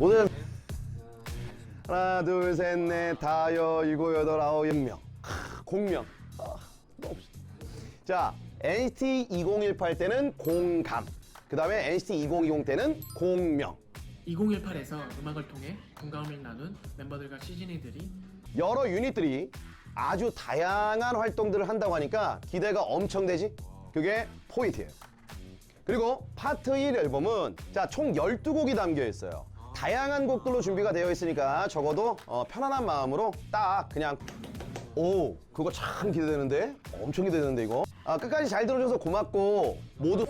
모두 하나 둘 셋 넷 다여 일곱 여덟 아홉 열명 크, 공명 아, 너무. 자 NCT 2018 때는 공감 그 다음에 NCT 2020 때는 공명 2018에서 음악을 통해 공감을 나눈 멤버들과 시즈니들이 여러 유닛들이 아주 다양한 활동들을 한다고 하니까 기대가 엄청 되지? 그게 포인트예요. 그리고 파트 1 앨범은 자, 총 12곡이 담겨 있어요. 다양한 곡들로 준비가 되어 있으니까 적어도 어, 편안한 마음으로 딱 그냥 오, 그거 참 기대되는데? 엄청 기대되는데 이거. 아, 끝까지 잘 들어줘서 고맙고 모두.